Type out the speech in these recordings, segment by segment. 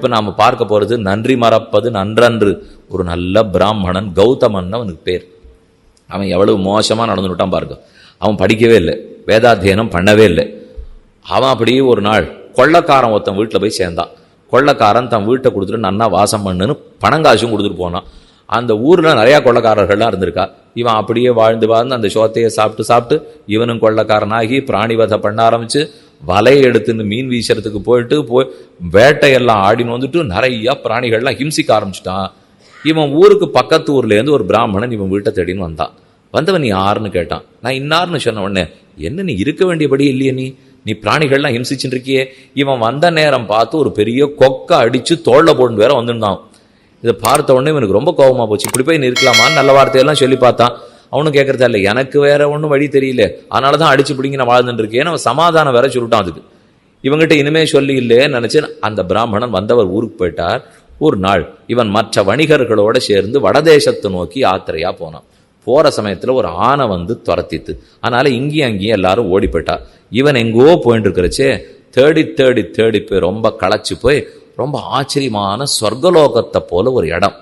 இப்போ நாம் பார்க்க போறது நன்றி மறப்பது நன்றன்று. ஒரு நல்ல பிராமணன் கௌதமன் அவனுக்கு பேர். அவன் எவ்வளவு மோசமா நடந்துட்டான் பாருங்க. அவன் படிக்கவே இல்லை. வேதாத்தியனம் பண்ணவே இல்லை. அவன் அப்படியே ஒரு நாள் கொள்ளக்காரன் ஒருத்தன் வீட்டில் போய் சேர்ந்தான். கொள்ளக்காரன் தன் வீட்டை கொடுத்துட்டு நன்னா வாசம் பண்ணுன்னு பணங்காசும் கொடுத்துட்டு போனான். அந்த ஊரில் நிறையா கொள்ளக்காரர்கள்லாம் இருந்திருக்கா. இவன் அப்படியே வாழ்ந்து வாழ்ந்து அந்த சோத்தையை சாப்பிட்டு சாப்பிட்டு இவனும் கொள்ளக்காரனாகி பிராணிவதை பண்ண ஆரம்பிச்சு வலையை எடுத்துன்னு மீன் வீசுறதுக்கு போயிட்டு போய் வேட்டையெல்லாம் ஆடின்னு வந்துட்டு நிறைய பிராணிகள்லாம் ஹிம்சிக்க ஆரம்பிச்சிட்டான். இவன் ஊருக்கு பக்கத்து ஊர்லேருந்து ஒரு பிராமணன் இவன் வீட்டை தேடின்னு வந்தான். வந்தவன் நீ யாருன்னு? கேட்டான். நான் இன்னார்னு சொன்ன உடனே என்ன நீ இருக்க வேண்டியபடி இல்லையே நீ? நீ பிராணிகள்லாம் ஹிம்சிச்சுட்டு இருக்கியே. இவன் வந்த நேரம் பார்த்து ஒரு பெரிய கொக்கை அடித்து தோளில் போட்டு வேற வந்துருந்தான். இதை பார்த்த உடனே இவனுக்கு ரொம்ப கோபமாக போச்சு. இப்படி போய் நிற்கலாமான்னு? நல்ல வார்த்தையெல்லாம் சொல்லி பார்த்தான். அவனும் கேட்கறதா இல்லை. எனக்கு வேற ஒன்றும் வழி தெரியல. அதனால தான் அடிச்சு பிடிங்கி நான் வாழ்ந்துட்டு இருக்கேன். அவன் சமாதானம் வேற சொல்லிட்டான் அதுக்கு. இவங்ககிட்ட இனிமே சொல்லி இல்லைன்னு நினச்சி அந்த பிராமணன் வந்தவர் ஊருக்கு போயிட்டார். ஒரு நாள் இவன் மற்ற வணிகர்களோட சேர்ந்து வடதேசத்தை நோக்கி யாத்திரையாக போனான். போகிற சமயத்தில் ஒரு ஆனை வந்து துரத்தித்து அதனால் இங்கேயும் அங்கேயும் எல்லாரும் ஓடி போயிட்டா இவன் எங்கோ போயிட்டு இருக்கிறச்சே தேடி தேடி தேடி போய் ரொம்ப களைச்சி போய் ரொம்ப ஆச்சரியமான சொர்க்கலோகத்தை போல ஒரு இடம்.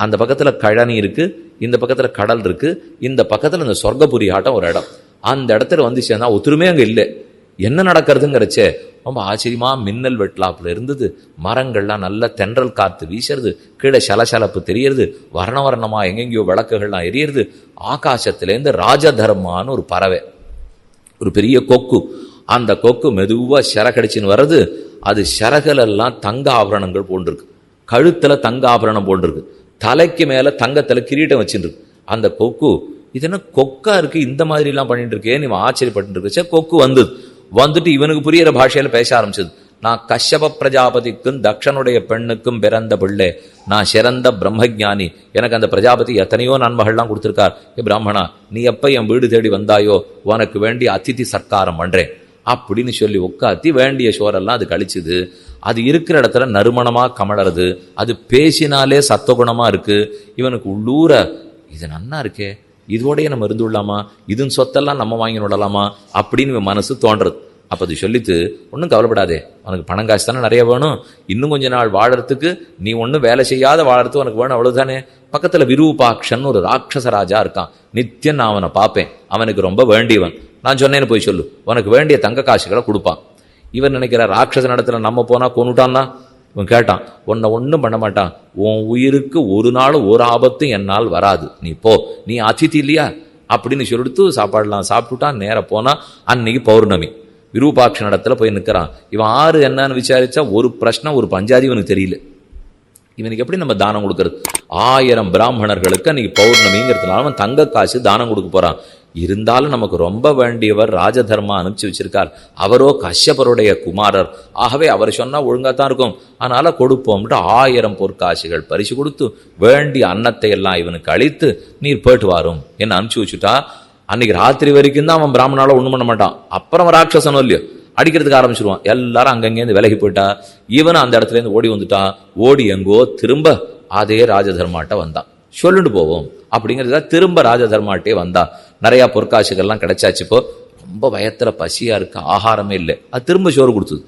அந்த பக்கத்தில் கழனி இருக்குது இந்த பக்கத்தில் கடல் இருக்குது இந்த பக்கத்தில் இந்த சொர்க்கபுரி ஆட்டம் ஒரு இடம். அந்த இடத்துல வந்து சேர்ந்தா ஒத்துருமே அங்கே இல்லை. என்ன நடக்கிறதுங்கிறச்சே ரொம்ப ஆச்சரியமாக மின்னல் வெட்லாப்புல இருந்தது. மரங்கள்லாம் நல்ல தென்றல் காற்று வீசுறது. கீழே சலசலப்பு தெரியறது. வர்ண வர்ணமாக எங்கெங்கேயோ விளக்குகள்லாம் எரியறது. ஆகாசத்துலேருந்து ராஜதர்மான்னு ஒரு பறவை. ஒரு பெரிய கொக்கு. அந்த கொக்கு மெதுவாக சிறகடிச்சின்னு வர்றது. அது சிறகலெல்லாம் தங்க ஆபரணங்கள் போன்றிருக்கு. கழுத்தில் தங்க ஆபரணம் போன்றிருக்கு. தலைக்கு மேலே தங்கத்தில் கிரீட்டம் வச்சுருக்கு அந்த கொக்கு இது என்ன கொக்கா இருக்கு? இந்த மாதிரிலாம் பண்ணிட்டு இருக்கேன் இவன் ஆச்சரியப்பட்டு இருக்குச்சே கொக்கு வந்தது. வந்துட்டு இவனுக்கு புரியிற பாஷையில் பேச ஆரம்பிச்சது. நான் கஷ்யப பிரஜாபதிக்கும் தக்ஷனுடைய பெண்ணுக்கும் பிறந்த பிள்ளை. நான் சிறந்த பிரம்மஜானி. எனக்கு அந்த பிரஜாபதி எத்தனையோ நன்மைகள்லாம் கொடுத்துருக்கார். ஏ பிராமணா நீ எப்போ என் வீடு தேடி வந்தாயோ உனக்கு வேண்டி அதிதி சர்க்காரம் பண்ணுறேன் அப்படின்னு சொல்லி உட்காத்தி வேண்டிய சோரெல்லாம் அது கழிச்சுது. அது இருக்கிற இடத்துல நறுமணமாக கமலறது. அது பேசினாலே சத்தகுணமாக இருக்கு. இவனுக்கு உள்ளூர இது நன்னா இருக்கே. இதோடையே நம்ம இருந்துள்ளலாமா இதன் சொத்தெல்லாம் நம்ம வாங்கி விடலாமா? அப்படின்னு இவன் மனசு தோன்றது அப்போ அது சொல்லித்து ஒன்றும் கவலைப்படாதே. உனக்கு பணம் காசு தானே நிறைய வேணும். இன்னும் கொஞ்ச நாள் வாழறதுக்கு நீ ஒன்றும் வேலை செய்யாத வாழறதுக்கு உனக்கு வேணும். அவ்வளோதானே பக்கத்தில் விரூபாக்ஷன் ஒரு ராட்சச ராஜா இருக்கான். நித்தியம் நான் அவனை பார்ப்பேன். அவனுக்கு ரொம்ப வேண்டியவன். நான் சொன்னேன்னு போய் சொல்லு. உனக்கு வேண்டிய தங்க காசுகளை கொடுப்பான். இவன் நினைக்கிற ராட்சச நடத்துல நம்ம போனால் கொண்டுட்டான்னா இவன் கேட்டான் உன்னை ஒன்றும் பண்ண மாட்டான். உன் உயிருக்கு ஒரு நாள் ஒரு ஆபத்தும் என்னால் வராது. நீ போ. நீ அதித்தி இல்லையா? அப்படின்னு சொல்லிட்டு சாப்பாடுலாம் சாப்பிட்டுட்டான். நேராக போனால் அன்னைக்கு பௌர்ணமி. விரூபாட்ச நடத்துல போய் நிற்கிறான் இவன் ஆறு என்னன்னு விசாரிச்சா ஒரு பிரச்சனை ஒரு பஞ்சாதி இவனுக்கு தெரியல. இவனுக்கு எப்படி நம்ம தானம் கொடுக்கறது? ஆயிரம் பிராமணர்களுக்கு அன்னைக்கு பௌர்ணமிங்கிறதுனால அவன் தங்க காசு தானம் கொடுக்க போறான். இருந்தாலும் நமக்கு ரொம்ப வேண்டியவர் ராஜதர்மா அனுப்பிச்சு வச்சிருக்கார். அவரோ கஷ்யபருடைய குமாரர். ஆகவே அவர் சொன்னால் ஒழுங்காக தான் இருக்கும். அதனால கொடுப்போம்ட்டு ஆயிரம் பொற்காசுகள் பரிசு கொடுத்து வேண்டிய அன்னத்தை எல்லாம் இவனுக்கு அழித்து நீர் போயிட்டு வரும் என்ன அனுப்பிச்சு வச்சுட்டா அன்னைக்கு ராத்திரி வரைக்கும் தான் அவன் பிராமணால ஒன்றும் பண்ண மாட்டான். அப்புறம் ராட்சசனும் இல்லையோ. அடிக்கிறதுக்கு ஆரம்பிச்சிருவான். எல்லாரும் அங்கங்கேருந்து விலகி போயிட்டா இவனும் அந்த இடத்துல இருந்து ஓடி வந்துட்டான் ஓடி எங்கோ திரும்ப அதே ராஜதர்மாட்ட வந்தான். சொல்லுண்டு போவோம். அப்படிங்கிறத திரும்ப ராஜதர்மாட்டே வந்தான் நிறையா பொற்காசுகள்லாம் கிடைச்சாச்சு இப்போ. ரொம்ப பயத்தில் பசியாக இருக்கு ஆகாரமே இல்லை. அது திரும்ப சோறு கொடுத்தது.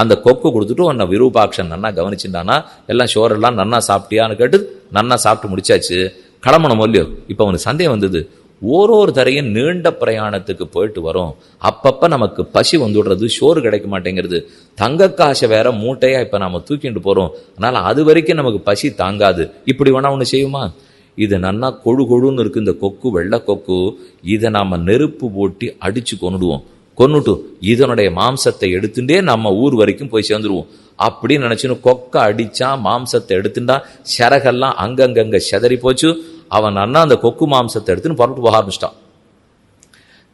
அந்த கொக்கு கொடுத்துட்டு உன்னை விரூபாக்ஷன் நன்னா கவனிச்சுட்டானா எல்லாம் சோறெல்லாம் நன்னா சாப்பிட்டியான்னு கேட்டு நன்னா சாப்பிட்டு முடிச்சாச்சு. கிளம்பணும் இல்லையோ? இப்போ அவனுக்கு சந்தேகம் வந்தது. ஓரோரு தரையும் நீண்ட பிரயாணத்துக்கு போயிட்டு வரோம். அப்பப்போ நமக்கு பசி வந்துடுறது சோறு கிடைக்க மாட்டேங்கிறது. தங்க காசை வேற மூட்டையாக இப்போ நாம் தூக்கிட்டு போகிறோம் அதனால் அது வரைக்கும் நமக்கு பசி தாங்காது. இப்படி வேணால் ஒன்று செய்யுமா? இது நன்னா கொழு கொழுன்னு இருக்குது இந்த கொக்கு வெள்ளை கொக்கு. இதை நாம் நெருப்பு போட்டி அடித்து கொன்னுடுவோம். கொன்னுட்டு இதனுடைய மாம்சத்தை எடுத்துட்டே நம்ம ஊர் வரைக்கும் போய் சேர்ந்துருவோம். அப்படின்னு நினச்சின்னு கொக்கை அடித்தா மாம்சத்தை எடுத்துட்டா சிறகெல்லாம் அங்கங்கங்கே செதறி போச்சு. அவன் அண்ணா அந்த கொக்கு மாம்சத்தை எடுத்துன்னு புறப்பட்டு போக ஆரம்பிச்சிட்டான்.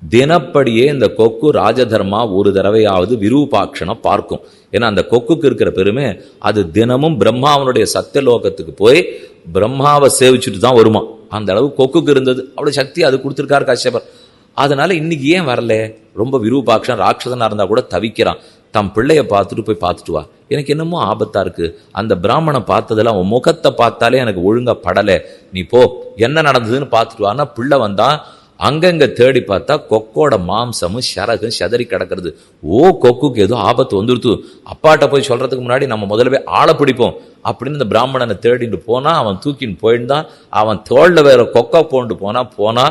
தினப்படியே இந்த கொக்கு ராஜதர்மா ஒரு தடவையாவது விரூபாட்சணம் பார்க்கும். ஏன்னா அந்த கொக்குக்கு இருக்கிற பெருமை அது தினமும் பிரம்மாவனுடைய சத்தியலோகத்துக்கு போய் பிரம்மாவை சேவிச்சுட்டு தான் வருமா? அந்த அளவு கொக்குக்கு இருந்தது. அவ்வளோ சக்தி அது கொடுத்துருக்காரு கஷ்யபர். அதனால இன்னைக்கு ஏன் வரல? ரொம்ப விரூபாட்சன் ராட்சசனாக இருந்தால் கூட தவிக்கிறான். தம் பிள்ளைய பார்த்துட்டு போய் பார்த்துட்டு வா. எனக்கு என்னமோ ஆபத்தாக இருக்குது அந்த பிராமணை பார்த்ததெல்லாம் உன் முகத்தை பார்த்தாலே எனக்கு ஒழுங்காக படலை. நீ போ என்ன நடந்ததுன்னு பார்த்துட்டு வான்னா பிள்ளை வந்தால் அங்கங்க தேடி பார்த்தா கொக்கோட மாம்சமும் சரகும் செதறி கிடக்கிறது. ஓ கொக்குக்கு ஏதோ ஆபத்து வந்துருத்து அப்பாட்ட போய் சொல்றதுக்கு முன்னாடி நம்ம முதல்ல போய் ஆளை பிடிப்போம். அப்படின்னு இந்த பிராமணனை தேடிட்டு போனா அவன் தூக்கின்னு போயிருந்தான். அவன் தோல்ல வேற கொக்கா போண்டு போனா போனா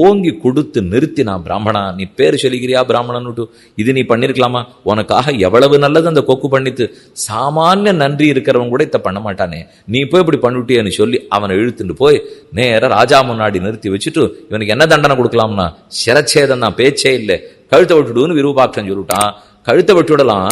ஓங்கி கொடுத்து நிறுத்தினான் பிராமணா நீ பேர் சொல்லிக்கிறியா பிராமணன்னுட்டு? இது நீ பண்ணியிருக்கலாமா உனக்காக எவ்வளவு நல்லது அந்த கொக்கு பண்ணித்து சாமானிய நன்றி இருக்கிறவன் கூட இதை பண்ண மாட்டானே. நீ போய் இப்படி பண்ணிட்டியன்னு சொல்லி அவனை இழுத்துட்டு போய் நேராக ராஜா முன்னாடி நிறுத்தி வச்சுட்டு இவனுக்கு என்ன தண்டனை கொடுக்கலாம்னா சிரச்சேதம் தான் பேச்சே இல்லை. கழுத்தை விட்டுடுன்னு விருபாட்சம் சொல்லிட்டான். கழுத்தை விட்டுடலாம்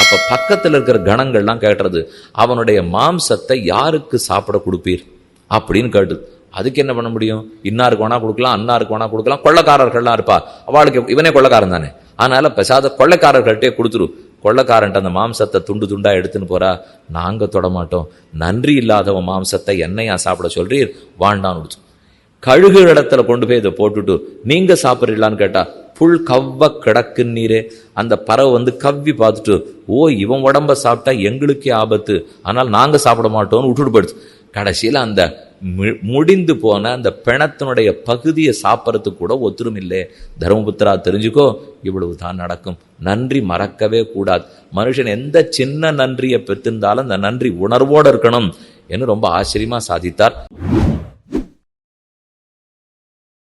அப்போ பக்கத்தில் இருக்கிற கணங்கள்லாம் கேட்டுறது அவனுடைய மாம்சத்தை யாருக்கு சாப்பிட கொடுப்பீர்? அப்படின்னு கேட்டுது. அதுக்கு என்ன பண்ண முடியும்? இன்னாருக்கு வேணா கொடுக்கலாம் அன்னாருக்கு வேணா கொடுக்கலாம் கொள்ளக்காரர்கள்லாம் இருப்பா. அவளுக்கு இவனே கொள்ளக்காரன் தானே. அதனால பெசாத கொள்ளைக்காரர்கள்ட்டே கொடுத்துரு. கொள்ளக்காரன்ட்ட அந்த மாம்சத்தை துண்டு துண்டா எடுத்துன்னு போறா. நாங்க தொடமாட்டோம் நன்றி இல்லாதவன் மாம்சத்தை என்னையா சாப்பிட சொல்றீர்? வாண்டான்னு கழுகு இடத்துல கொண்டு போய் இதை போட்டுட்டு நீங்க சாப்பிட்றீங்களான்னு கேட்டா புல் கவ்வ கிடக்கு நீரே. அந்த பறவை வந்து கவ்வி பார்த்துட்டு ஓ இவன் உடம்ப சாப்பிட்டா எங்களுக்கே ஆபத்து. ஆனால் நாங்க சாப்பிட மாட்டோம்னு விட்டுட்டு போயிடுச்சு. கடைசியில் அந்த மு- முடிந்து போன அந்த பிணத்தினுடைய பகுதியை சாப்பிட்றதுக்கு கூட ஒத்துரும் இல்லை தர்மபுத்திரா தெரிஞ்சுக்கோ இவ்வளவு தான் நடக்கும். நன்றி மறக்கவே கூடாது. மனுஷன் எந்த சின்ன நன்றியை பெற்றிருந்தாலும் அந்த நன்றி உணர்வோடு இருக்கணும் என்று ரொம்ப ஆச்சரியமாக சாதித்தார்.